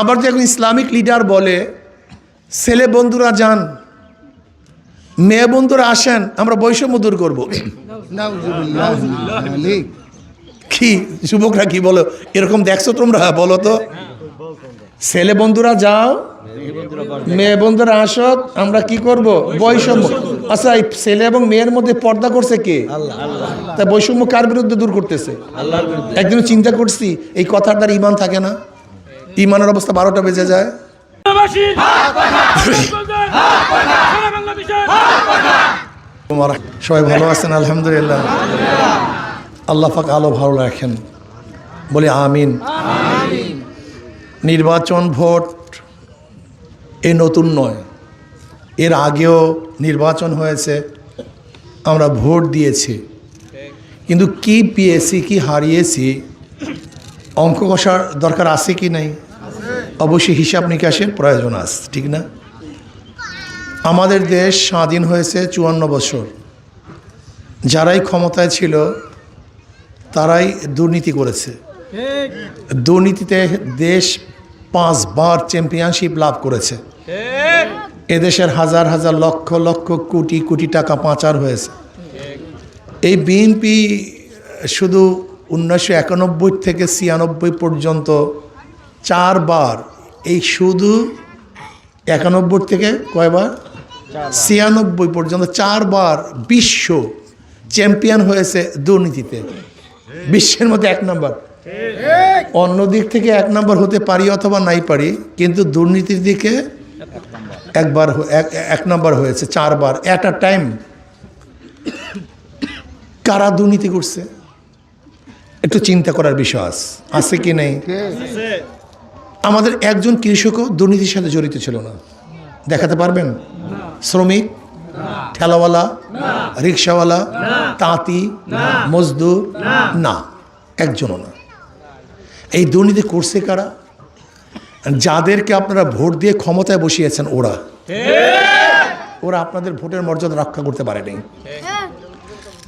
আবার যখন Islamic leader বলে ছেলে বন্ধুরা যান মেয়ে বন্ধুরা আসেন আমরা বৈষম্য দূর করব। কি যুবকরা কি বলো? এরকম দেখছ তোমরা? বলো তো। ছেলে বন্ধুরা যাও মেয়ে বন্ধুরা আসো আমরা কি করব? বৈষম্য। আচ্ছা এই ছেলে এবং মেয়ের মধ্যে পর্দা করছে কে? তা বৈষম্য কার বিরুদ্ধে দূর করতেছে? একদিন চিন্তা করছি এই কথার দ্বারা ইমান থাকে না? ইমানের অবস্থা বারোটা বেজে যায়। তোমার সবাই ভালো আছেন, আলহামদুলিল্লাহ। আল্লাহ পাক আলো ভালো রাখেন। বলি আমিন। নির্বাচন ভোট এ নতুন নয়। এর আগেও নির্বাচন হয়েছে, আমরা ভোট দিয়েছি। কিন্তু কি পেয়েছি, কি হারিয়েছি, অঙ্ক কষার দরকার আছে কি নাই? অবশ্যই হিসাব নিকাশের প্রয়োজন আছে, ঠিক না? আমাদের দেশ স্বাধীন হয়েছে চুয়ান্ন বছর। যারাই ক্ষমতায় ছিল, তারাই দুর্নীতি করেছে। দুর্নীতিতে দেশ পাঁচবার চ্যাম্পিয়নশিপ লাভ করেছে। এদেশের হাজার হাজার লক্ষ লক্ষ কোটি কোটি টাকা পাচার হয়েছে। এই বিএনপি শুধু উনিশশো একানব্বই থেকে ছিয়ানব্বই পর্যন্ত চারবার। এই শুধু একানব্বই থেকে কয়বার? ছিয়ানব্বই পর্যন্ত চারবার বিশ্ব চ্যাম্পিয়ন হয়েছে দুর্নীতিতে। বিশ্বের মধ্যে এক নম্বর। অন্য দিক থেকে এক নম্বর হতে পারি অথবা নাই পারি কিন্তু দুর্নীতির দিকে একবার এক- এক নম্বর হয়েছে চারবার। অ্যাট আ টাইম কারা দুর্নীতি করছে? একটু চিন্তা করার বিষয় আছে। আছে কি নেই? আমাদের একজন কৃষকও দুর্নীতির সাথে জড়িত ছিল না। দেখাতে পারবেন? শ্রমিক, ঠেলাওয়ালা, রিক্সাওয়ালা, তাঁতি, মজদুর, না, একজনও না। এই দুর্নীতি করছে কারা? যাদেরকে আপনারা ভোট দিয়ে ক্ষমতায় বসিয়েছেন ওরা। ওরা আপনাদের ভোটের মর্যাদা রক্ষা করতে পারেনি।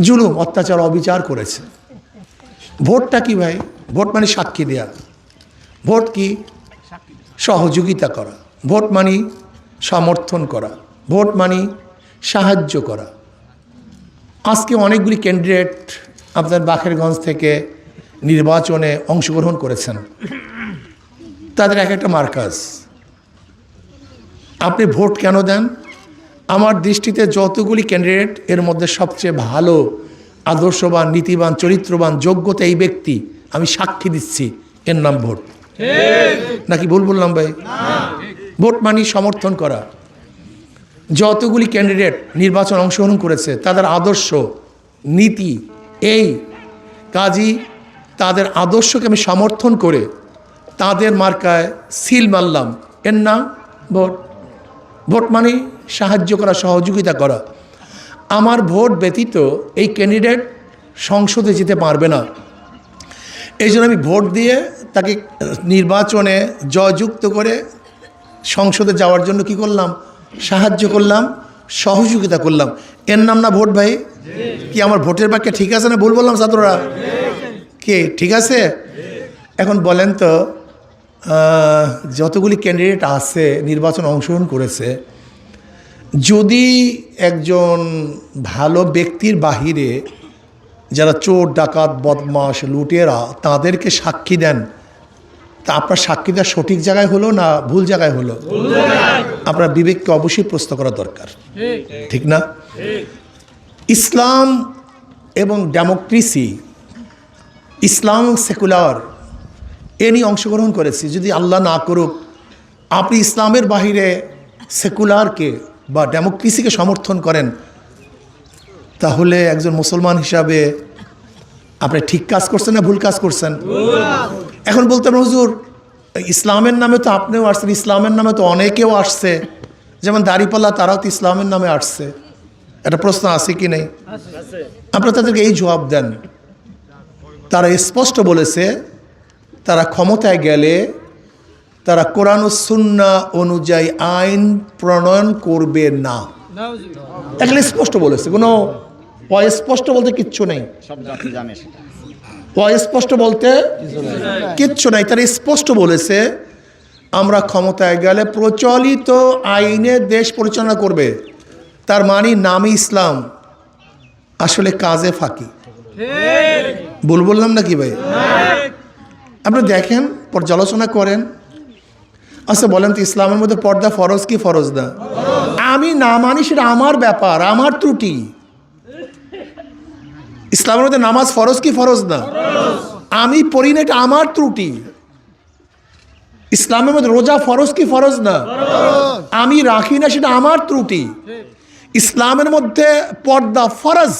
জুলুম, অত্যাচার, অবিচার করেছে। ভোটটা কি ভাই? ভোট মানে সাক্ষী দেয়া। ভোট কি? সহযোগিতা করা, ভোট মানি সমর্থন করা, ভোট মানি সাহায্য করা। আজকে অনেকগুলি ক্যান্ডিডেট আপনার বাখেরগঞ্জ থেকে নির্বাচনে অংশগ্রহণ করেছেন। তাদের এক একটা মার্কাজ। আপনি ভোট কেন দেন? আমার দৃষ্টিতে যতগুলি ক্যান্ডিডেট এর মধ্যে সবচেয়ে ভালো, আদর্শবান, নীতিবান, চরিত্রবান, যোগ্যতা এই ব্যক্তি, আমি সাক্ষী দিচ্ছি, এর নাম ভোট। নাকি ভুল বললাম ভাই? ভোট মানি সমর্থন করা। যতগুলি ক্যান্ডিডেট নির্বাচন অংশগ্রহণ করেছে, তাদের আদর্শ, নীতি, এই কাজী তাদের আদর্শকে আমি সমর্থন করে তাদের মার্কায় সিল মারলাম। এর নাম ভোট। ভোট মানে সাহায্য করা, সহযোগিতা করা। আমার ভোট ব্যতীত এই ক্যান্ডিডেট সংসদে যেতে পারবে না। এই আমি ভোট দিয়ে তাকে নির্বাচনে জয়যুক্ত করে সংসদে যাওয়ার জন্য কি করলাম? সাহায্য করলাম, সহযোগিতা করলাম। এর নাম না ভোট ভাই? কি আমার ভোটের বাক্যে ঠিক আছে না ভুল বললাম ছাত্ররা? কে? ঠিক আছে? এখন বলেন তো যতগুলি ক্যান্ডিডেট আছে, নির্বাচন অংশগ্রহণ করেছে, যদি একজন ভালো ব্যক্তির বাহিরে যারা চোর, ডাকাত বদমাস লুটেরা তাদেরকে সাক্ষী দেন তা আপনার সাক্ষী দেওয়া সঠিক জায়গায় হলো না ভুল জায়গায় হলো? আপনার বিবেককে অবশ্যই প্রশ্ন করা দরকার। ঠিক না? ইসলাম এবং ডেমোক্রেসি ইসলাম সেকুলার এ নিয়ে অংশগ্রহণ করেছি। যদি আল্লাহ না করুক আপনি ইসলামের বাহিরে সেকুলারকে বা ডেমোক্রেসিকে সমর্থন করেন তাহলে একজন মুসলমান হিসাবে আপনি ঠিক কাজ করছেন না ভুল কাজ করছেন? এখন বলতে হবে, হুজুর ইসলামের নামে তো আপনিও আসছেন ইসলামের নামে তো অনেকেও আসছে। যেমন দাড়িপাল্লা তারাও তো ইসলামের নামে আসছে। একটা প্রশ্ন আছে কি নেই? আপনারা তাদেরকে এই জবাব দেন। তারা স্পষ্ট বলেছে তারা ক্ষমতায় গেলে তারা কোরআন সুন্না অনুযায়ী আইন প্রণয়ন করবে না। এখানে স্পষ্ট বলেছে কোনো অস্পষ্ট বলতে কিচ্ছু নেই। সব জানে সেটা। অস্পষ্ট বলতে কিচ্ছু নাই। তারা স্পষ্ট বলেছে, আমরা ক্ষমতায় গেলে প্রচলিত আইনে দেশ পরিচালনা করবে। তার মানে নামে ইসলাম। আসলে কাজে ফাঁকি। ভুল বললাম না কি ভাই? আপনি দেখেন, পর্যালোচনা করেন। আচ্ছা বলেন তো, ইসলামের মধ্যে পর্দা ফরজ কি ফরজ না? আমি না মানি সেটা আমার ব্যাপার, আমার ত্রুটি। ইসলামের মধ্যে নামাজ ফরজ কি ফরজ না? আমি পড়ি না, এটা আমার ত্রুটি। ইসলামের মধ্যে রোজা ফরজ কি ফরজ না? আমি রাখি না, সেটা আমার ত্রুটি। ইসলামের মধ্যে পর্দা ফরজ।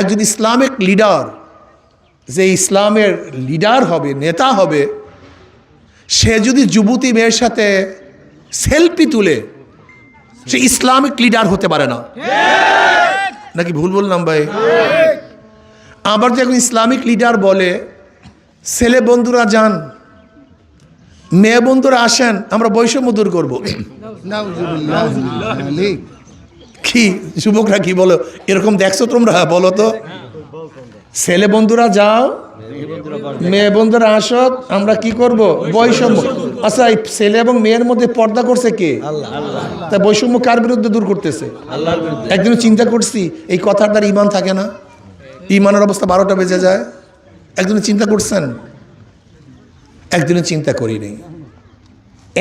একজন ইসলামিক লিডার, যে ইসলামের লিডার হবে, নেতা হবে, সে যদি যুবতী মেয়ের সাথে সেলফি তুলে, সে ইসলামিক লিডার হতে পারে না। নাকি ভুল বললাম ভাই? আবার যখন ইসলামিক লিডার বলে ছেলে বন্ধুরা যান মেয়ে বন্ধুরা আসেন আমরা বৈষম্য দূর করব। কি যুবকরা কি বলো? এরকম দেখছ তোমরা বলো তো? ছেলে বন্ধুরা যাও, মেয়ে বন্ধুরা আসো, আমরা কি করব? বৈষম্য। আচ্ছা এই ছেলে এবং মেয়ের মধ্যে পর্দা করছে কে? তা বৈষম্য কার বিরুদ্ধে দূর করতেছে? একদিন চিন্তা করছি, এই কথার দ্বারা ইমান থাকে না। ইমানের অবস্থা বারোটা বেজে যায়। একদিন চিন্তা করছেন? একদিনও চিন্তা করিনি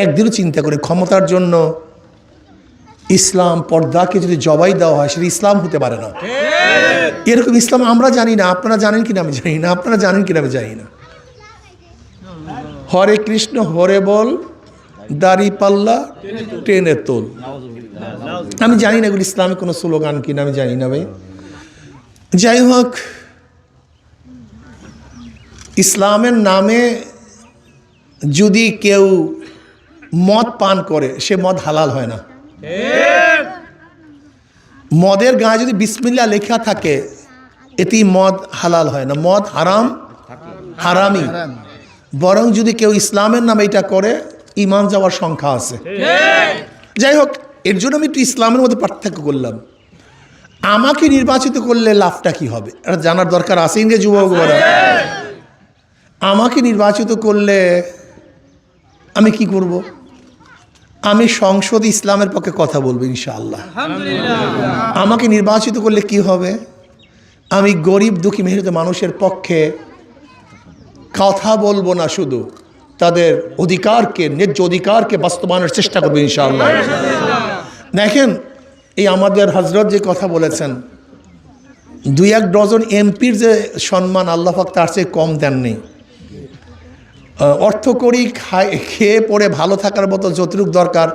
একদিনও চিন্তা করি, ক্ষমতার জন্য ইসলাম পর্দাকে যদি জবাই দেওয়া হয়, সেটা ইসলাম হতে পারে না। এরকম ইসলাম আমরা জানি না, আপনারা জানেন কিনা আমি জানি না, আপনারা জানেন কিনা আমি জানি না। হরে কৃষ্ণ, হরে বল, দাড়ি পাল্লা, টেনে তোল। আমি জানি না এগুলো ইসলামে কোনো স্লোগান কিনা, আমি জানি না ভাই। যাই হোক, ইসলামের নামে যদি কেউ মদ পান করে, সে মদ হালাল হয় না। মদের গায়ে যদি বিসমিল্লা লেখা থাকে এটি মদ হালাল হয় না। মদ হারাম হারামি। বরং যদি কেউ ইসলামের নামে এটা করে ইমান যাওয়ার সংখ্যা আছে। যাই হোক এর জন্য আমি একটু ইসলামের মধ্যে পার্থক্য করলাম। আমাকে নির্বাচিত করলে লাভটা কি হবে? এটা জানার দরকার আছে ইংরেজ যুবক বলা আমাকে নির্বাচিত করলে আমি কি করব? আমি সংসদ ইসলামের পক্ষে কথা বলব ইনশাআল্লাহ। আমাকে নির্বাচিত করলে কি হবে? আমি গরিব দুঃখী মেহনত মানুষের পক্ষে কথা বলব না শুধু তাদের অধিকারকে ন্যায্য অধিকারকে বাস্তবায়নের চেষ্টা করব ইনশাআল্লাহ। দেখেন এই আমাদের হজরত যে কথা বলেছেন দুই এক ডজন এমপির যে সম্মান আল্লাহাক তার চেয়ে কম দেননি। অর্থ করি খায় খেয়ে পড়ে ভালো থাকার মতো যতটুকু দরকার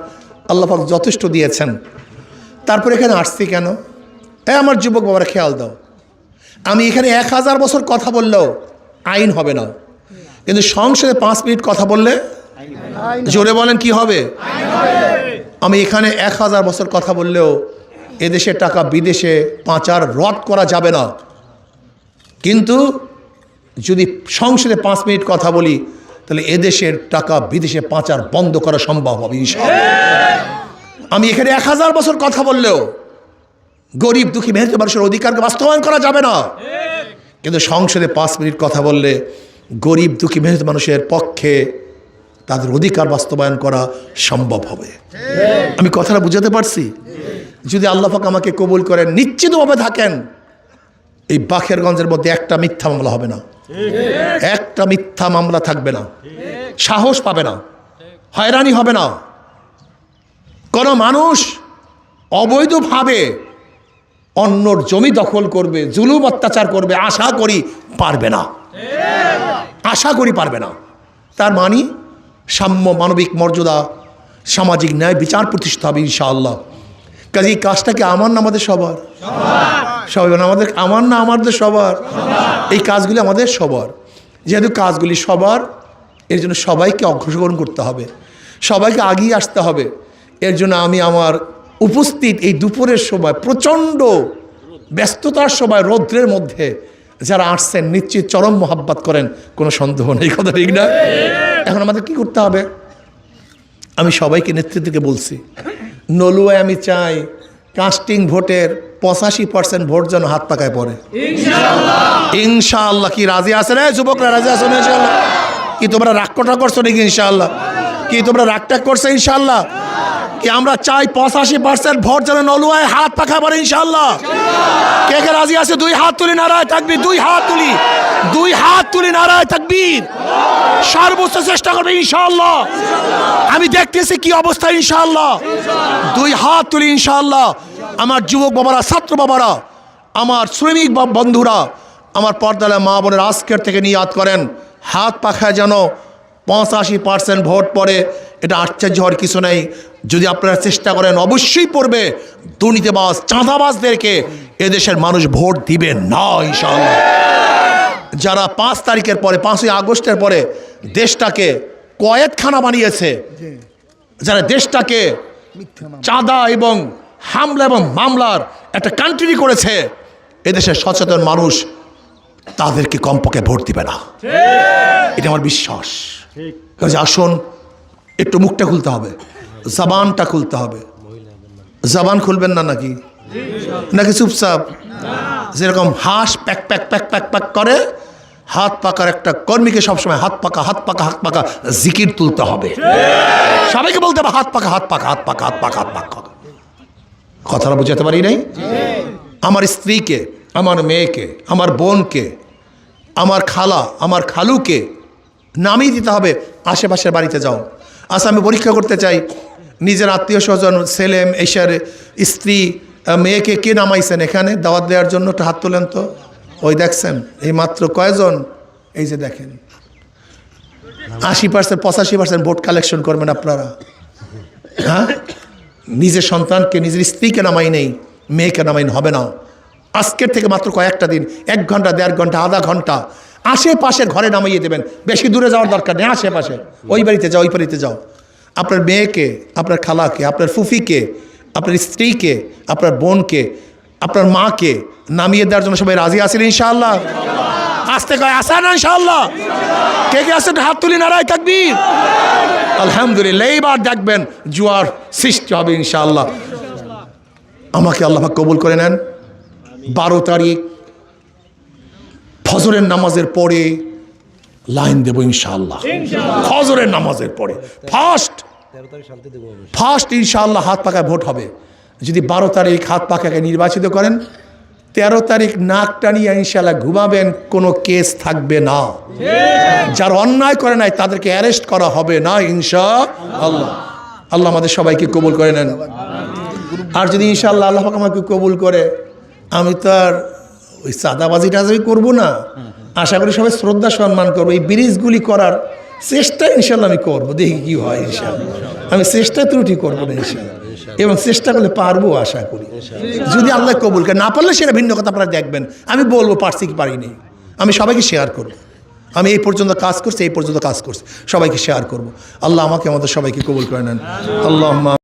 আল্লাহাক যথেষ্ট দিয়েছেন। তারপরে এখানে আসছি কেন? এ আমার যুবক বাবারা খেয়াল দাও। আমি এখানে এক হাজার বছর কথা বললেও আইন হবে না। কিন্তু সংসদে পাঁচ মিনিট কথা বললে জোরে বলেন কি হবে? আমি এখানে এক হাজার বছর কথা বললেও এদেশের টাকা বিদেশে পাচার, রদ করা যাবে না। কিন্তু যদি সংসদে পাঁচ মিনিট কথা বলি তাহলে এদেশের টাকা বিদেশে পাচার বন্ধ করা সম্ভব হবে আমি এখানে এক হাজার বছর কথা বললেও গরিব দুঃখী মেহনত মানুষের অধিকারকে বাস্তবায়ন করা যাবে না। কিন্তু সংসদে পাঁচ মিনিট কথা বললে গরিব দুঃখী মেহনত মানুষের পক্ষে তাদের অধিকার বাস্তবায়ন করা সম্ভব হবে। আমি কথাটা বুঝাতে পারছি? যদি আল্লাহাক আমাকে কবুল করেন, নিশ্চিতভাবে থাকেন, এই বাখেরগঞ্জের মধ্যে একটা মিথ্যা মামলা হবে না। একটা মিথ্যা মামলা থাকবে না। সাহস পাবে না। হয়রানি হবে না। কোনো মানুষ অবৈধভাবে অন্যর জমি দখল করবে, জুলুম অত্যাচার করবে, আশা করি পারবে না। আশা করি পারবে না। তার মানে সাম্য মানবিক মর্যাদা, সামাজিক ন্যায় বিচার প্রতিষ্ঠা হবে ইনশাআল্লাহ। কাজে এই কাজটা কি আমার না আমাদের সবার? সবাই বলেন, আমাদের আমার না আমাদের সবার? এই কাজগুলি আমাদের সবার। যেহেতু কাজগুলি সবার এর জন্য সবাইকে অগ্রসরণ করতে হবে। সবাইকে আগিয়ে আসতে হবে। এর জন্য আমি আমার উপস্থিত এই দুপুরের সময় প্রচণ্ড ব্যস্ততার সময় রৌদ্রের মধ্যে যারা আসছেন নিশ্চিত চরম মোহাব্বত করেন কোনো সন্দেহ নেই কথা ঠিক না? এখন আমাদের কি করতে হবে? আমি সবাইকে নেতৃত্বকে বলছি নলুয়ায় আমি চাই কাস্টিং ভোটের পঁচাশি পার্সেন্ট ভোট যেন হাত পাকায় পড়ে। ইনশাআল্লাহ। কি রাজি আছে না যুবকরা রাজি আছে ইনশাআল্লাহ? কি তোমরা রাগ কটা করছ নাকি ইনশাআল্লাহ? কি তোমরা রাগটা করছ ইনশাআল্লাহ? কি আমরা চাই পঁচাশি পার্সেন্ট ভোট যেন নলুয়ায় হাত পাখা পারে ইনশাল্লাহ কে কে রাজি আছে? দুই হাত তুলি নারায় থাকবি দুই হাত তুলি, দুই হাত তুলি নারায় থাকবি সর্বোচ্চ চেষ্টা করবে ইনশাল্লাহ আমি দেখতেছি কি অবস্থা ইনশাল্লাহ দুই হাত তুলি ইনশাল্লাহ আমার যুবক বাবারা, ছাত্র বাবারা, আমার শ্রমিক বন্ধুরা, আমার পর্দালে মা বোনের আজকের থেকে নিয়াদ করেন, হাত পাখায় যেন পঁচাশি পার্সেন্ট ভোট পড়ে এটা আশ্চর্য হওয়ার কিছু নেই। যদি আপনারা চেষ্টা করেন অবশ্যই পড়বে। দুর্নীতিবাজ চাঁদাবাজদেরকে এদেশের মানুষ ভোট দিবে না ইনশাআল্লাহ। যারা পাঁচ তারিখের পরে পাঁচই আগস্টের পরে দেশটাকে কয়েদখানা বানিয়েছে যারা দেশটাকে চাঁদা এবং হামলা এবং মামলার একটা কান্ট্রি করেছে এদেশের সচেতন মানুষ তাদেরকে কমপক্ষে ভোট দিবে না। এটা আমার বিশ্বাস। আসুন একটু মুখটা খুলতে হবে, জবানটা খুলতে হবে। জবান খুলবেন না নাকি? নাকি চুপচাপ? যেরকম হাঁস প্যাক প্যাক প্যাক প্যাক প্যাক করে, হাত পাকার একটা কর্মীকে সবসময় হাত পাকা হাত পাকা হাত পাকা জিকির তুলতে হবে। সবাইকে বলতে হবে, হাত পাকা হাত পাকা হাত পাকা হাত পাকা হাত পাকা কথাটা বুঝাতে পারি নাই? আমার স্ত্রীকে, আমার মেয়েকে, আমার বোনকে, আমার খালা, আমার খালুকে নামিয়ে দিতে হবে, আশেপাশের বাড়িতে যাও। আচ্ছা আমি পরীক্ষা করতে চাই। নিজের আত্মীয় স্বজন, ছেলে, এসার স্ত্রী মেয়েকে কে নামাইছেন এখানে? দাওয়াত দেওয়ার জন্য হাত তোলেন তো। ওই দেখছেন, এই মাত্র কয়জন? এই যে দেখেন। আশি পার্সেন্ট, পঁচাশি পার্সেন্ট ভোট কালেকশন করবেন আপনারা। হ্যাঁ? নিজের সন্তানকে, নিজের স্ত্রীকে নামাই নেই, মেয়েকে নামাইন হবে না। আজকের থেকে মাত্র কয়েকটা দিন, এক ঘণ্টা, দেড় ঘণ্টা, আধা ঘণ্টা। আশেপাশের ঘরে নামাইয়ে দেবেন। বেশি দূরে যাওয়ার দরকার নেই, আশেপাশে। ওই বাড়িতে যাও, ওই বাড়িতে যাও। আপনার মেয়েকে, আপনার খালাকে, আপনার ফুফিকে, আপনার স্ত্রীকে, আপনার বোনকে, আপনার মাকে নামিয়ে দেওয়ার জন্য সবাই রাজি আছেন ইনশাআল্লাহ? আসতে কয় আসা না ইনশাআল্লাহ? কে কে আসেন হাত তুলি নারায় থাকবীর আলহামদুলিল্লাহ, এইবার দেখবেন জুয়ার সৃষ্টি হবে ইনশাআল্লাহ। আমাকে আল্লাহ কবুল করে নেন। বারো তারিখ ফজরের নামাজের পরে লাইন দেবো ইনশাআল্লাহ। ফজরের নামাজের পরে। ফার্স্ট ফার্স্ট ইনশাআল্লাহ হাত পাকায় ভোট হবে। যদি বারো তারিখ হাত পাকাকে নির্বাচিত করেন তেরো তারিখ নাক টানিয়ে ইনশাআল্লাহ ঘুমাবেন কোনো কেস থাকবে না। যারা অন্যায় করে নাই তাদেরকে অ্যারেস্ট করা হবে না ইনশা আল্লাহ আল্লাহ আমাদের সবাইকে কবুল করে নেন। আর যদি ইনশাআল্লাহ আল্লাহ পাক আমাকে কবুল করে আমি তো আর ওই চাঁদাবাজি টাজাবি করব না, আশা করি সবাই শ্রদ্ধা সম্মান করব। এই ব্রিজগুলি করার চেষ্টা ইনশাল্লাহ আমি করব। দেখি কি হয় ইনশাল্লাহ। আমি চেষ্টা ত্রুটি করব না ইনশাল্লাহ। এবং চেষ্টা করলে পারব আশা করি। যদি আল্লাহ কবুল করে, না পারলে সেটা ভিন্ন কথা, আপনারা দেখবেন। আমি বলব, পারছি কি পারিনি। আমি সবাইকে শেয়ার করব। আমি এই পর্যন্ত কাজ করছি, এই পর্যন্ত কাজ করছি। সবাইকে শেয়ার করব। আল্লাহ আমাকে আমাদের সবাইকে কবুল করে নেন। আল্লাহ